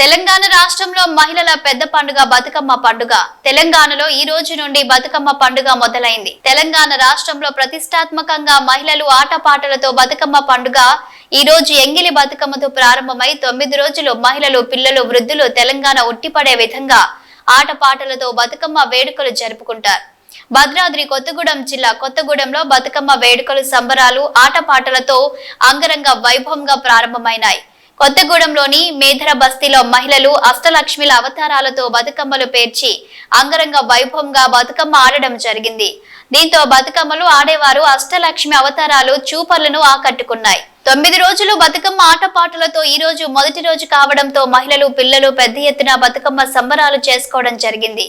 తెలంగాణ రాష్ట్రంలో మహిళల పెద్ద పండుగ బతుకమ్మ పండుగ. తెలంగాణలో ఈ రోజు నుండి బతుకమ్మ పండుగ మొదలైంది. తెలంగాణ రాష్ట్రంలో ప్రతిష్టాత్మకంగా మహిళలు ఆటపాటలతో బతుకమ్మ పండుగ ఈ రోజు ఎంగిలి బతుకమ్మతో ప్రారంభమై తొమ్మిది రోజులు మహిళలు పిల్లలు వృద్ధులు తెలంగాణ ఉట్టిపడే విధంగా ఆటపాటలతో బతుకమ్మ వేడుకలు జరుపుకుంటారు. భద్రాద్రి కొత్తగూడెం జిల్లా కొత్తగూడెంలో బతుకమ్మ వేడుకలు సంబరాలు ఆటపాటలతో అంగరంగ వైభవంగా ప్రారంభమైనాయి. కొత్తగూడెంలోని మేధర బస్తీలో మహిళలు అష్టలక్ష్మిల అవతారాలతో బతుకమ్మలు పేర్చి అంగరంగ వైభవంగా బతుకమ్మ ఆడడం జరిగింది. దీంతో బతుకమ్మలు ఆడేవారు అష్టలక్ష్మి అవతారాలు చూపర్లను ఆకట్టుకున్నాయి. తొమ్మిది రోజులు బతుకమ్మ ఆటపాటలతో ఈ రోజు మొదటి రోజు కావడంతో మహిళలు పిల్లలు పెద్ద ఎత్తున బతుకమ్మ సంబరాలు చేసుకోవడం జరిగింది.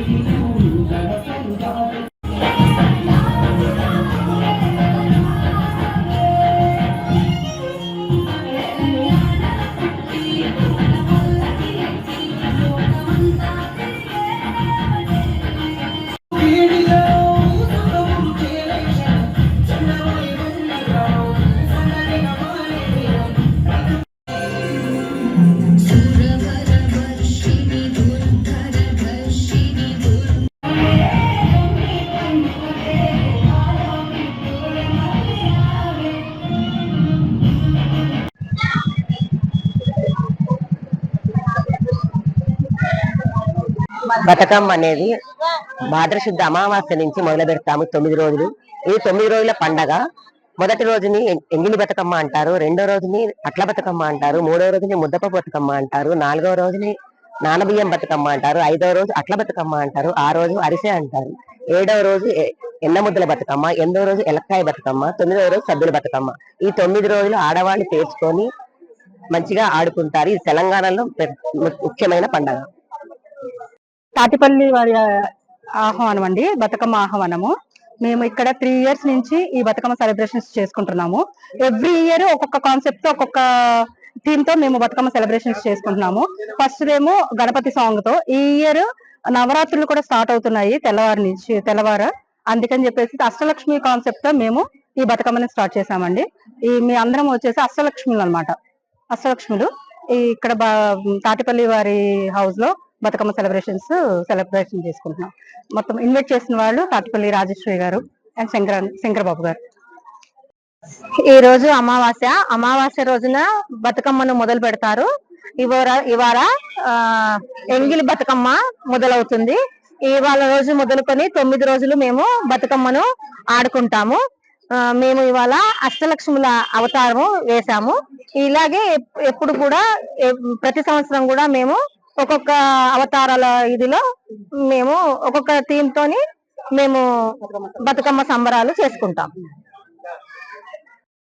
బతుకమ్మ అనేది భాద్రశుద్ధ అమావాస్య నుంచి మొదలు పెడతాము తొమ్మిది రోజులు. ఈ తొమ్మిది రోజుల పండగ మొదటి రోజుని ఎంగిలి బతుకమ్మ అంటారు రెండో రోజుని అట్ల బతుకమ్మ అంటారు మూడో రోజుని ముద్దప బతుకమ్మ అంటారు నాలుగో రోజుని నానబియ్యం బతుకమ్మ అంటారు ఐదో రోజు అట్ల బతుకమ్మ అంటారు ఆ రోజు అరిసె అంటారు ఏడవ రోజు ఎన్నముద్దల ముద్దల బతుకమ్మ ఎనిమిదో రోజు ఎలక్కాయ బతుకమ్మ తొమ్మిదవ రోజు సభ్యుల బతుకమ్మ. ఈ తొమ్మిది రోజులు ఆడవాళ్ళు పేర్చుకొని మంచిగా ఆడుకుంటారు. ఇది తెలంగాణలో ముఖ్యమైన పండగ. తాటిపల్లి వారి ఆహ్వానం అండి బతుకమ్మ ఆహ్వానము. మేము ఇక్కడ త్రీ ఇయర్స్ నుంచి ఈ బతుకమ్మ సెలబ్రేషన్స్ చేసుకుంటున్నాము. ఎవ్రీ ఇయర్ ఒక్కొక్క కాన్సెప్ట్తో ఒక్కొక్క థీమ్తో మేము బతుకమ్మ సెలబ్రేషన్స్ చేసుకుంటున్నాము. ఫస్ట్ ఏమో గణపతి సాంగ్తో. ఈ ఇయర్ నవరాత్రులు కూడా స్టార్ట్ అవుతున్నాయి తెల్లవారు నుంచి తెల్లవారు. అందుకని చెప్పేసి అష్టలక్ష్మి కాన్సెప్ట్తో మేము ఈ బతుకమ్మని స్టార్ట్ చేసామండి ఈ మీ అందరం వచ్చేసి అష్టలక్ష్ములు అన్నమాట. అష్టలక్ష్ములు. ఇక్కడ బా- తాటిపల్లి వారి హౌస్లో బతుకమ్మ సెలబ్రేషన్స్ సెలబ్రేషన్ చేసుకుంటున్నాం. మొత్తం ఇన్వైట్ చేసిన వాళ్ళు కాటిపల్లి రాజేశ్వరి గారు అండ్ శంకర శంకరబాబు గారు. ఈ రోజు అమావాస్య. అమావాస్య రోజున బతుకమ్మను మొదలు పెడతారు. ఇవాళ ఇవాళ ఎంగిలి బతుకమ్మ మొదలవుతుంది. ఇవాళ రోజు మొదలుకొని తొమ్మిది రోజులు మేము బతుకమ్మను ఆడుకుంటాము. మేము ఇవాళ అష్టలక్ష్ముల అవతారము వేశాము. ఇలాగే ఎప్పుడు కూడా ప్రతి సంవత్సరం కూడా మేము ఒక్కొక్క అవతారాల ఇదిలో మేము ఒక్కొక్క థీమ్ తోని మేము బతుకమ్మ సంబరాలు చేసుకుంటాం.